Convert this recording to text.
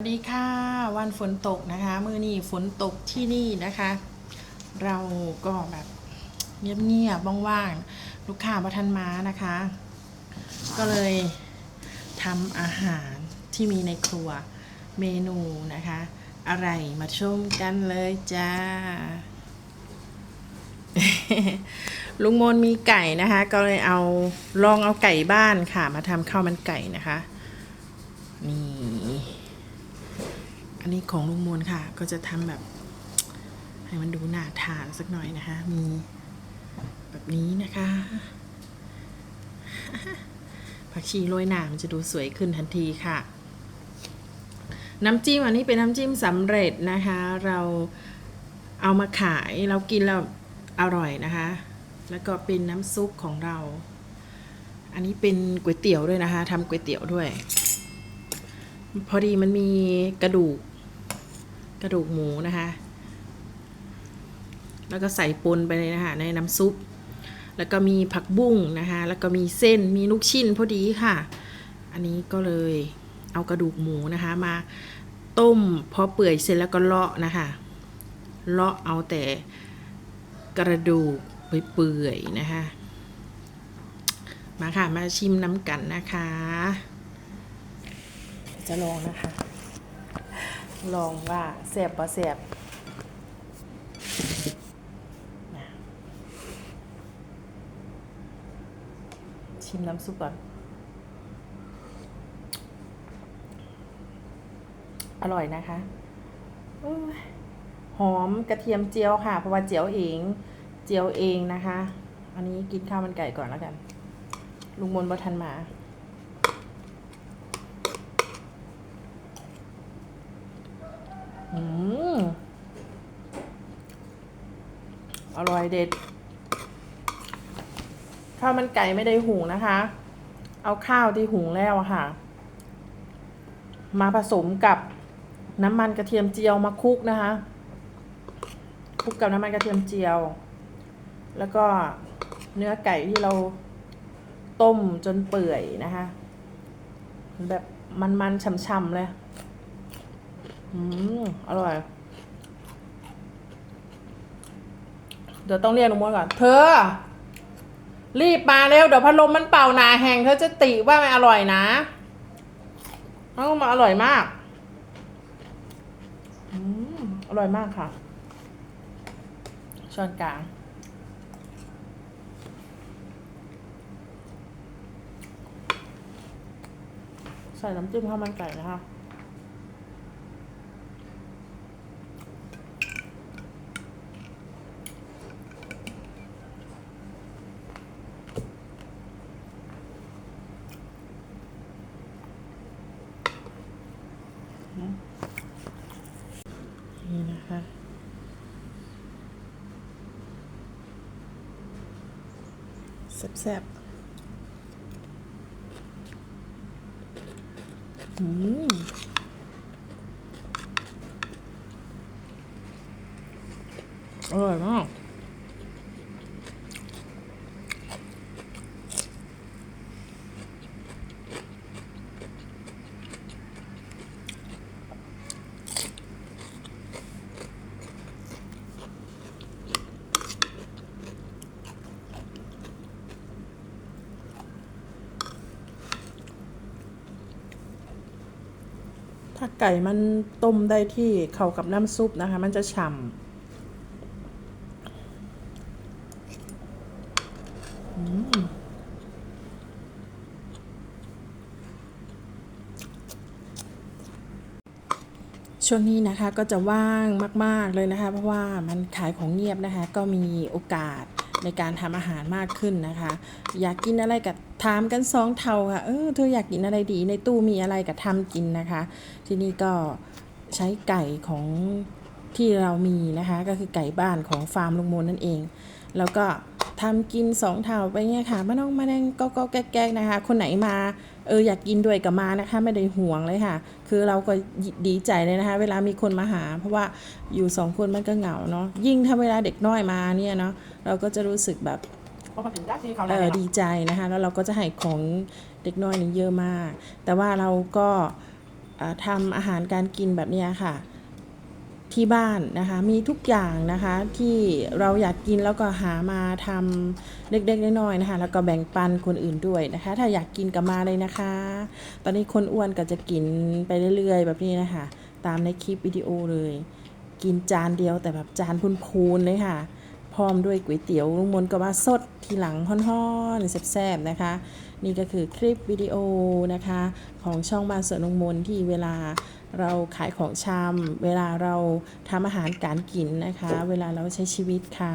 สวัสดีค่ะวันฝนตกนะคะ มือนี้ฝนตกที่นี่นะคะ เราก็แบบเงียบๆว่างๆลูกค้าประทันมานะคะ ก็เลยทำอาหารที่มีในครัวเมนูนะคะ อะไรมาชมกันเลยจ้า ลุงมนมีไก่นะคะ ก็เลยเอาลองเอาไก่บ้านค่ะ มาทำข้าวมันไก่นะคะ นี่ นนี้ของลุงมนค่ะ ก็จะทำแบบ ให้มันดูน่าทานสักหน่อยนะคะ มีแบบนี้นะคะ ผักชีโรยหนามันจะดูสวยขึ้นทันทีค่ะ น้ำจิ้มอันนี้เป็นน้ำจิ้มสำเร็จนะคะ เราเอามาขายเรากินแล้วอร่อยนะคะ แล้วก็เป็นน้ำซุปของเรา อันนี้เป็นก๋วยเตี๋ยวด้วยนะคะทำก๋วยเตี๋ยวด้วย พอดีมันมีกระดูก กระดูกหมูนะคะ แล้วก็ใส่ปนไปเลยนะคะในน้ำซุป แล้วก็มีผักบุ้งนะคะ แล้วก็มีเส้นมีลูกชิ้นพอดีค่ะ อันนี้ก็เลยเอากระดูกหมูนะคะมาต้มพอเปื่อยเสร็จแล้วก็เลาะนะคะเลาะเอาแต่กระดูกเปื่อยๆนะคะมาค่ะ มาชิมน้ำกันนะคะ จะลองนะคะ ลองว่าแสบปะแสบนะชิมน้ำซุปก่อน อร่อยนะคะหอมกระเทียมเจียวค่ะ เพราะว่าเจียวเอง เจียวเองนะคะ อันนี้กินข้าวมันไก่ก่อนแล้วกัน ลุงมนต์บทันมา อืมอร่อยเด็ด ข้าวมันไก่ไม่ได้หุงนะคะ เอาข้าวที่หุงแล้วอะค่ะ มาผสมกับน้ำมันกระเทียมเจียวมาคลุกนะคะคลุกกับน้ำมันกระเทียมเจียว แล้วก็เนื้อไก่ที่เราต้มจนเปื่อยนะคะ แบบมันๆช่ำๆเลย อืมอร่อย เดี๋ยวต้องเรียกลุงมดก่อน เธอ รีบมาเร็ว เดี๋ยวพัดลมมันเป่าหนาแหงเธอจะติว่าไม่อร่อยนะต้องมาอร่อยมาก อืมอร่อยมากค่ะ ช้อนกลางใส่น้ำจิ้มข้าวมันไก่นะคะ นี่นะคะ แซ่บๆอืมอร่อยมากาไก่มันต้มได้ที่เข้ากับน้ำซุปนะคะ มันจะฉ่ำช่วงนี้นะคะก็จะว่างมาก ๆ เลยนะคะ เพราะว่ามันขายของเงียบนะคะ ก็มีโอกาส ในการทำอาหารมากขึ้นนะคะ อยากกินอะไรกับถามกันสองเท่าค่ะเออเธออยากกินอะไรดีในตู้มีอะไรกับทำกินนะคะ ที่นี่ก็ใช้ไก่ของ ที่เรามีนะคะ ก็คือไก่บ้านของฟาร์มลุงมนนั่นเอง แล้วก็ทำกินสองเท่าไปเนี่ยค่ะมาน้องมาแดงก็ก็แก๊กๆนะคะ คนไหนมาเอออยากกินด้วยกับมานะคะ ไม่ได้ห่วงเลยค่ะ คือเราก็ดีใจเลยนะคะ เวลามีคนมาหา เพราะว่าอยู่สองคนมันก็เหงาเนาะยิ่งถ้าเวลาเด็กน้อยมาเนี่ยเนาะเราก็จะรู้สึกแบบเพราะมันถึงได้ที่เขาเอแล้วอเนี่ยดีใจนะคะ แล้วเราก็จะให้ของเด็กน้อยนี่เยอะมาก แต่ว่าเราก็เอ่อทำอาหารการกินแบบเนี้ยค่ะ ที่บ้านนะคะ มีทุกอย่างนะคะที่เราอยากกินแล้วก็หามาทำเล็กๆน้อยๆนะคะ แล้วก็แบ่งปันคนอื่นด้วยนะคะ ถ้าอยากกินก็มาเลยนะคะ ตอนนี้คนอ้วนก็จะกินไปเรื่อยๆ แบบนี้นะคะ ตามในคลิปวิดีโอเลย กินจานเดียวแต่แบบจานพูนๆเลยค่ะ พร้อมด้วยก๋วยเตี๋ยวลุงมนต์ก็มาสดทีหลังฮ้อนๆแซ่บๆนะคะนี่ก็คือคลิปวิดีโอนะคะ ของช่องบ้านสวนลุงมนที่เวลา เราขายของชำเวลาเราทำอาหารการกินนะคะ เวลาเราใช้ชีวิตค่ะ